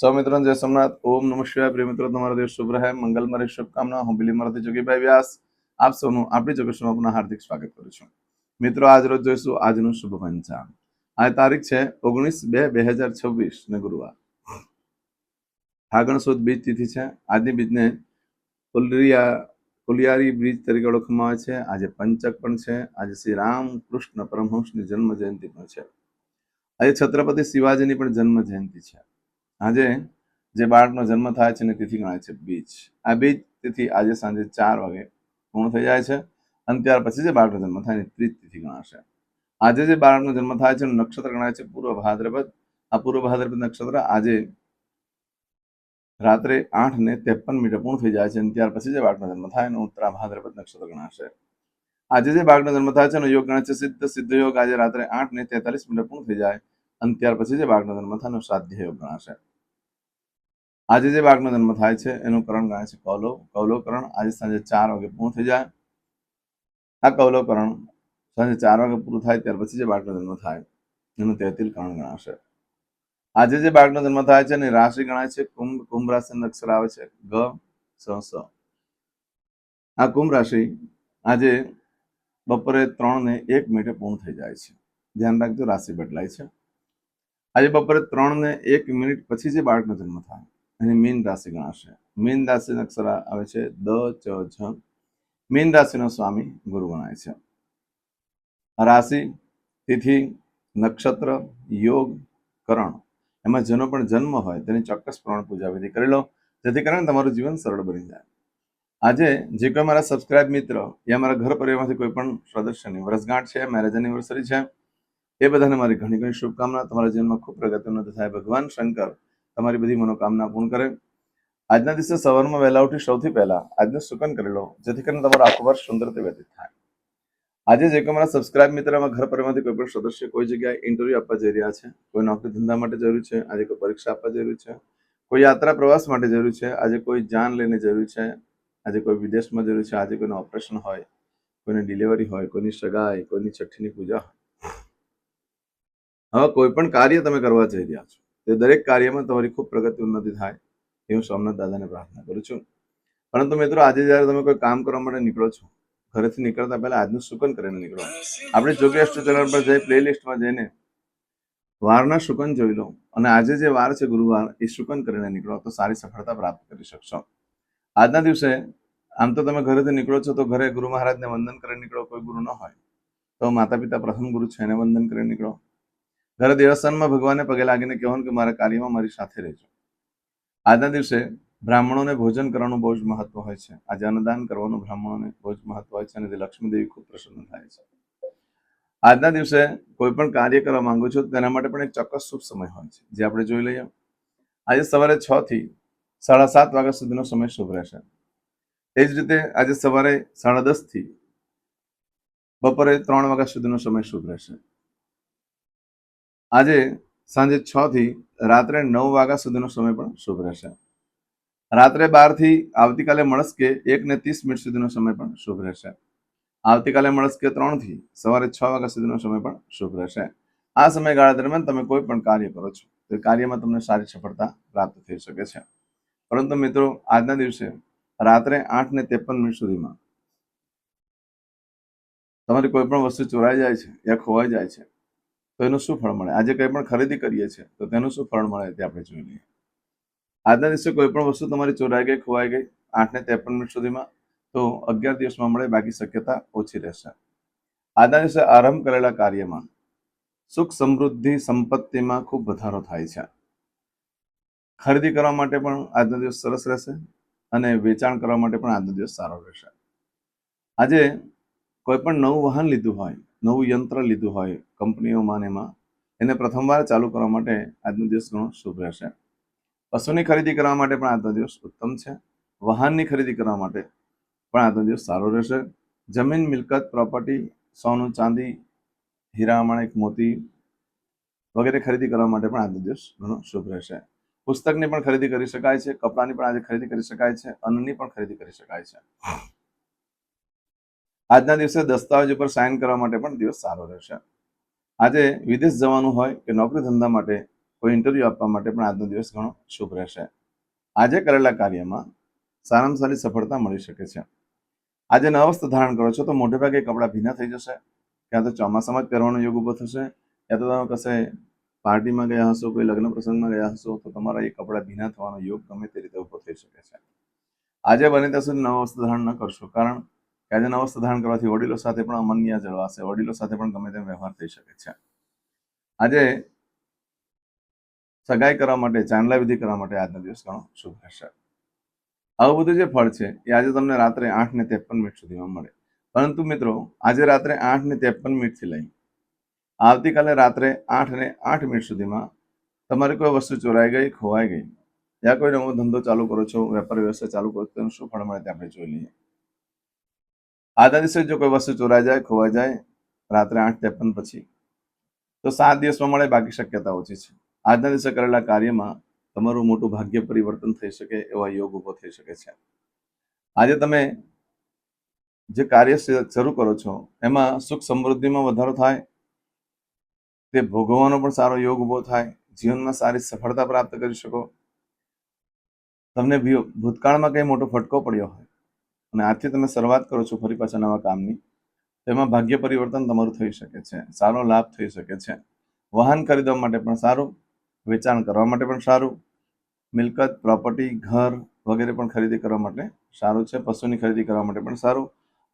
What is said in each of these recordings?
સૌ મિત્રો, જય સોમનાથ. ઓમ નમઃ શિવાય. પ્રિય મિત્રો, તમારો દિવસ શુભ રહે. મંગલમય શુભકામના. હું બિલી મારાથી જોગીભાઈ વ્યાસ. આપ સૌનું આપણી જોગેશમાં પુનઃ હાર્દિક સ્વાગત કરું છું. મિત્રો, આજ રોજ જોઈશું આજનું શુભ પંચાંગ. આ તારીખ છે ઓગણીસ બે બે હજાર છવ્વીસ, ને ગુરુવાર. ફાગણ સુદ બીજ તિથિ છે. આજની બીજને પુલરિયા કુલિયારી બ્રિજ તરીકે ઓળખવામાં આવે છે. આજે પંચક પણ છે. આજે શ્રી રામ કૃષ્ણ પરમહંસની જન્મ જયંતિ પણ છે. આજે છત્રપતિ શિવાજીની પણ જન્મ જયંતિ છે. આજે જે બાળકનો જન્મ થાય છે ને તિથિ ગણાય છે બીજ. આ બીજ તિથિ આજે સાંજે ચાર વાગે પૂર્ણ થઈ જાય છે અને ત્યાર પછી જે બાળકનો જન્મ થાય એની ત્રીજ તિથિ ગણાશે. આજે જે બાળકનો જન્મ થાય છે નક્ષત્ર ગણાય છે પૂર્વ ભાદ્રપદ. આ પૂર્વ ભાદ્રપદ નક્ષત્ર આજે રાત્રે આઠ ને ત્રેપન મિનિટે પૂર્ણ થઈ જાય છે અને ત્યાર પછી જે બાળકનો જન્મ થાય એનું ઉત્તરા ભાદ્રપદ નક્ષત્ર ગણાશે. આજે જે બાળકનો જન્મ થાય છે એનો યોગ ગણાય છે સિદ્ધ સિદ્ધ યોગ આજે રાત્રે આઠ ને તેતાલીસ મિનિટે પૂર્ણ થઈ જાય. અને ત્યાર પછી જે બાળકનો જન્મ થાય એનો યોગ ગણાશે. આજે જે બાળકનો જન્મ થાય છે, એનું કરણ ગણાય છે કૌલવ કૌલવકરણ આજે સાંજે ચાર વાગે પૂર્ણ થઈ જાય. આ કૌલવકરણ સાંજે ચાર વાગે પૂરું થાય, ત્યાર પછી જે બાળકનો જન્મ થાય, એનું તેતિલ કરણ ગણાશે. આજે જે બાળકનો જન્મ થાય છે, એની રાશિ ગણાય છે કુંભ. કુંભ રાશિ અક્ષર આવે છે ગ, સ સ. આ કુંભ રાશિ આજે બપોરે ત્રણ ને એક મિનિટે પૂર્ણ થઈ જાય છે. ધ્યાન રાખજો, રાશિ બદલાય છે. આજે બપોરે ત્રણ ને એક મિનિટ પછી જે બાળકનો જન્મ થાય, એની મીન રાશિ ગણાશે. મીન રાશિ અક્ષર આવે છે દ, ચ છ મીન રાશિનો સ્વામી ગુરુ ગણાય છે. રાશિ, તિથિ, નક્ષત્ર, યોગ, કરણ. એમાં જેનો પણ જન્મ હોય તેની ચોક્કસ પ્રમાણે પૂજા વિધિ કરી લો, જેથી કરીને તમારું જીવન સરળ બની જાય. આજે જે કોઈ મારા સબસ્ક્રાઇબ મિત્ર યા મારા ઘર પરિવારમાંથી કોઈ પણ સદસ્યની વર્ષગાંઠ છે મેરેજ એનિવર્સરી છે એ બધાને મારી ઘણી ઘણી શુભકામના. તમારા જીવનમાં ખૂબ પ્રગતિ ઉન્નતિ થાય. ભગવાન શંકર તમારી બધી મનોકામના પૂર્ણ કરે. આજના દિવસે સવારમાં વહેલા ઉઠી સૌથી પહેલા આજનું સુકન કરી લો, જેથી કરીને તમારું આખું વર્ષ સુંદર વ્યતીત થાય. આજે જે મારા સબસ્ક્રાઇબ મિત્રમાં ઘર પરિવારમાંથી કોઈ પણ સદસ્ય કોઈ જગ્યાએ ઇન્ટરવ્યુ આપવા જઈ રહ્યા છે, કોઈ નોકરી ધંધા માટે જરૂર છે, આજે કોઈ પરીક્ષા આપવા જરૂર છે, કોઈ યાત્રા પ્રવાસ માટે જરૂર છે, આજે કોઈ જાન લઈને જરૂર છે, આજે કોઈ વિદેશમાં જરૂર છે, આજે કોઈનું ઓપરેશન હોય, કોઈની ડિલિવરી હોય, કોઈની સગાઈ, કોઈની છઠ્ઠીની પૂજા હોય. હવે કોઈ પણ કાર્ય તમે કરવા જઈ રહ્યા છો, તે દરેક કાર્યમાં તમારી ખૂબ પ્રગતિ ઉન્નતિ થાય, એ હું સોમનાથ દાદાને પ્રાર્થના કરું છું. પરંતુ મિત્રો, આજે જ્યારે તમે કોઈ કામ કરવા માટે નીકળો છો, ઘરેથી નીકળતા પહેલા આજનું સુકન કરીને નીકળો. આપણે જોગેસ્ટ ચેનલ પર જઈ પ્લેલિસ્ટમાં જઈને વારના શુકન જોઈ લો, અને આજે જે વાર છે ગુરુવાર, એ શુકન કરીને નીકળો, તો સારી સફળતા પ્રાપ્ત કરી શકશો. આજના દિવસે, આમ તો તમે ઘરેથી નીકળો છો, તો ઘરે ગુરુ મહારાજને વંદન કરીને નીકળો, કોઈ ગુરુ ન હોય, તો માતા પિતા પ્રથમ ગુરુ છે, એને વંદન કરીને નીકળો. ઘરે દેવસ્થાનમાં ભગવાનને પગે લાગીને કહેવાનું કે મારા કાર્યમાં મારી સાથે રહેજો. આજના દિવસે બ્રાહ્મણોને ભોજન કરવાનું બહુ જ મહત્વ હોય છે. આજે અન્નદાન કરવાનું બ્રાહ્મણોને બહુ જ મહત્વ હોય છે અને તે લક્ષ્મીદેવી ખૂબ પ્રસન્ન થાય છે. આજના દિવસે કોઈ પણ કાર્ય કરવા માંગુ છો તેના માટે પણ એક ચોક્કસ શુભ સમય હોય છે. જે આપણે જોઈ લઈએ. આજે સવારે છ થી સાડા સાત વાગ્યા સુધીનો સમય શુભ રહેશે. એ જ રીતે આજે સવારે સાડા દસથી બપોરે ત્રણ વાગ્યા સુધીનો સમય શુભ રહેશે. આજે સાંજે છ થી રાત્રે નવ વાગ્યા સુધીનો સમય પણ શુભ રહેશે. રાત્રે બારથી આવતીકાલે મળસ્કે એક ને ત્રીસ મિનિટ સુધીનો સમય પણ શુભ રહેશે. આવતીકાલે મળસ્કે ત્રણથી સવારે છ વાગ્યા સુધીનો સમય પણ શુભ રહેશે. આ સમયગાળા દરમિયાન તમે કોઈ પણ કાર્ય કરો છો, તો એ કાર્યમાં તમને સારી સફળતા પ્રાપ્ત થઈ શકે છે. પરંતુ મિત્રો, આજના દિવસે રાત્રે આઠ ને ત્રેપન મિનિટ સુધીમાં તમારી કોઈ પણ વસ્તુ ચોરાઈ જાય છે, યા ખોવાઈ જાય છે તો એનું શું ફળ મળે? આજે કંઈ પણ ખરીદી કરીએ છીએ, તો તેનું શું ફળ મળે તે આપણે જોઈ લઈએ આજના દિવસે કોઈ પણ વસ્તુ તમારી ચોરાઈ ગઈ, ખોવાઈ ગઈ આઠને ત્રેપન મિનિટ સુધીમાં, તો અગિયાર દિવસમાં મળે, બાકી શક્યતા ઓછી રહેશે. આજના દિવસે આરંભ કરેલા કાર્યમાં સુખ સમૃદ્ધિ સંપત્તિમાં ખૂબ વધારો થાય છે. ખરીદી કરવા માટે પણ આજનો દિવસ સરસ રહેશે અને વેચાણ કરવા માટે પણ આજનો દિવસ સારો રહેશે. આજે કોઈ પણ નવું વાહન લીધું હોય નવું યંત્ર લીધું હોય કંપનીઓમાં ને એમાં, એને પ્રથમવાર ચાલુ કરવા માટે આજનો દિવસ ઘણો શુભ રહેશે. પશુની ખરીદી કરવા માટે પણ આજનો દિવસ ઉત્તમ છે. વાહનની ખરીદી કરવા માટે પણ આજનો દિવસ સારો રહેશે. જમીન, મિલકત, પ્રોપર્ટી, સોનું, ચાંદી, હીરા, માણેક, મોતી વગેરે ખરીદી કરવા માટે પણ આજનો દિવસ ઘણો શુભ રહેશે. પુસ્તકની પણ ખરીદી કરી શકાય છે, કપડાની પણ આજે ખરીદી કરી શકાય છે, અન્નની પણ ખરીદી કરી શકાય છે. આજના દિવસે દસ્તાવેજ ઉપર સાઇન કરવા માટે પણ દિવસ સારો રહેશે. આજે વિદેશ જવાનું હોય કે નોકરી ધંધા માટે કોઈ ઇન્ટરવ્યૂ આપવા માટે પણ આજનો દિવસ ઘણો શુભ રહેશે. આજે કરેલા કાર્યમાં સારામાં સારી સફળતા મળી શકે છે. આજે નવા વસ્ત્ર ધારણ કરો છો તો મોટે ભાગે કપડાં ભીના થઈ જશે. ક્યાં તો ચોમાસામાં જ પહેરવાનો યોગ ઊભો થશે. યા તો તમે કશે પાર્ટીમાં ગયા હશો, કોઈ લગ્ન પ્રસંગમાં ગયા હશો તો તમારા એ કપડાં ભીના થવાનો યોગ ગમે તે રીતે ઊભો થઈ શકે છે. આજે બને ત્યાં સુધી નવા વસ્ત્ર ધારણ ન કરશો કારણ કે અવસ્થા ધારણ કરવાથી વડીલો સાથે પણ અમન્ય જળવાશે વડીલો સાથે પણ ગમે તેમ વ્યવહાર થઈ શકે છે. આજે સગાઈ કરવા માટે, ચાંદલા વિધિ કરવા માટે આજનો દિવસ ઘણો શુભ હશે. આવું બધું જે ફળ છે, એ આજે તમને રાત્રે આઠ ને ત્રેપન મિનિટ સુધીમાં મળે. પરંતુ મિત્રો, આજે રાત્રે આઠ ને ત્રેપન મિનિટથી લઈ, આવતીકાલે રાત્રે આઠ ને આઠ મિનિટ સુધીમાં તમારી કોઈ વસ્તુ ચોરાઈ ગઈ, ખોવાઈ ગઈ, યા કોઈ નવો ધંધો ચાલુ કરો છો, વેપાર વ્યવસાય ચાલુ કરો છો, તેનું શું ફળ મળે તે આપણે જોઈ લઈએ. આજના દિવસે જો કોઈ વસ્તુ ચોરાઈ જાય, ખોવાઈ જાય, રાત્રે આઠ ત્રેપન પછી, તો સાત દિવસમાં મળે, બાકી શક્યતા ઓછી છે. આજના દિવસે કરેલા કાર્યમાં તમારું મોટું ભાગ્ય પરિવર્તન થઈ શકે એવા યોગ ઊભો થઈ શકે છે. આજે તમે જે કાર્ય શરૂ કરો છો, એમાં સુખ સમૃદ્ધિમાં વધારો થાય, તે ભોગવવાનો પણ સારો યોગ ઊભો થાય, જીવનમાં સારી સફળતા પ્રાપ્ત કરી શકો. તમને ભૂતકાળમાં કંઈ મોટો ફટકો પડ્યો હોય અને આજથી તમે શરૂઆત કરો છો ફરી પાછા નવા કામની તેમાં ભાગ્ય પરિવર્તન તમારું થઈ શકે છે, સારો લાભ થઈ શકે છે. વાહન ખરીદવા માટે પણ સારું, વેચાણ કરવા માટે પણ સારું, મિલકત, પ્રોપર્ટી, ઘર વગેરે પણ ખરીદી કરવા માટે સારું છે, પશુની ખરીદી કરવા માટે પણ સારું,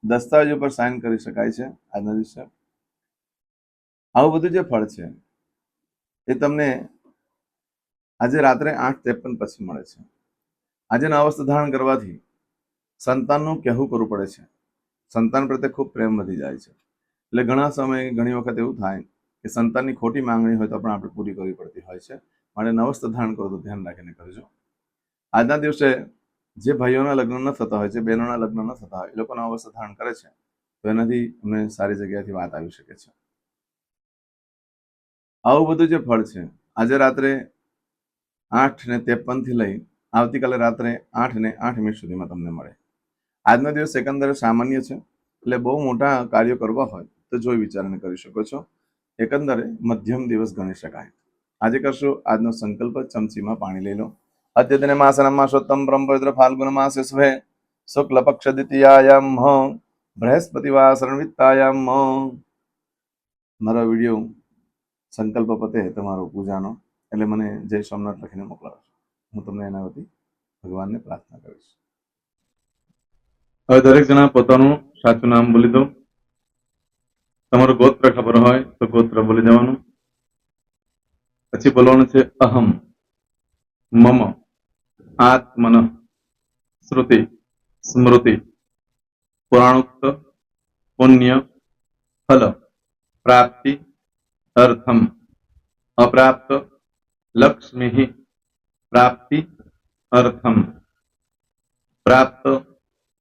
દસ્તાવેજો પર સાઇન કરી શકાય છે, આજના દિવસે. આવું બધું જે ફળ છે, એ તમને આજે રાત્રે આઠ ત્રેપન પછી મળે છે. આજે નવા ધારણ કરવાથી સંતાનનું કહેવું કરવું પડે છે. સંતાન પ્રત્યે ખૂબ પ્રેમ વધી જાય છે. એટલે ઘણા સમયે ઘણી વખત એવું થાય કે સંતાનની ખોટી માંગણી હોય તો પણ આપણે પૂરી કરવી પડતી હોય છે. માટે નવસ્થ ધારણ કરો તો ધ્યાન રાખીને કરજો. આજના દિવસે જે ભાઈઓના લગ્ન ન થતા હોય છે બહેનોના લગ્ન ન થતા હોય, એ લોકો અવસ્થા ધારણ કરે છે. તો એનાથી અમને સારી જગ્યાએથી વાત આવી શકે છે. આવું બધું જે ફળ છે, આજે રાત્રે આઠ ને ત્રેપનથી લઈ આવતીકાલે રાત્રે આઠ ને આઠ મિનિટ સુધીમાં તમને મળે. આજનો દિવસ એકંદરે સામાન્ય છે, એટલે બહુ મોટા કાર્યો કરવા હોય તો જોઈ વિચારને કરી શકો છો. એકંદરે મધ્યમ દિવસ ગણી શકાય. આજે કરશો, આજનો સંકલ્પ ચમચીમાં પાણી લઈ લો. અદ્યતને માસનમ માસોત્તમ બ્રહ્મ પવિત્ર ફાલ્ગુન માસે સ્વે શુક્લ પક્ષ દ્વિતીયાયામ બૃહસ્પતિવાર વિત્તાયામ મારો વીડિયો સંકલ્પ પતે તમારો પૂજાનો, એટલે મને જય સોમનાથ લખીને મોકલાવજો. હું તમને એના વતી ભગવાનને પ્રાર્થના કરીશ. હવે દરેક જણા પોતાનું સાચું નામ બોલી દો. તમારું ગોત્ર ખબર હોય તો ગોત્ર બોલી દેવાનું. પછી બોલવાનું છે અહમ, મમ, આત્મન, શ્રુતિ, સ્મૃતિ, પુરાણોક્ત, પુણ્ય, ફલ, પ્રાપ્તિ, અર્થમ, અપ્રાપ્ત, લક્ષ્મી, પ્રાપ્તિ, અર્થમ, પ્રાપ્ત